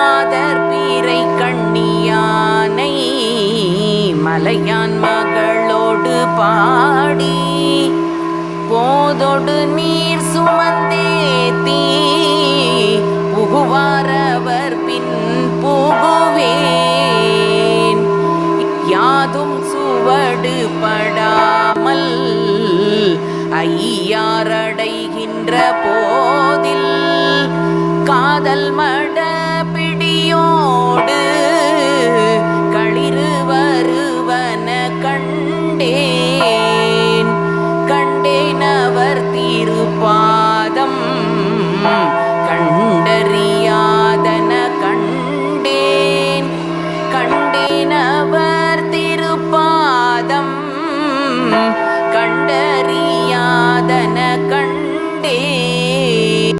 மாதர் பீரை கண்ணியானை மலையான் மகளோடு பாடி. போதொடு நீர் சுமந்தேத்தி புகுவாரவர் பின் புகுவேன். யாதும் சுவடு படாமல் ஐயாரடைகின்ற போதில் காதல் மட கண்டறியாதன கண்டேன். கண்டேன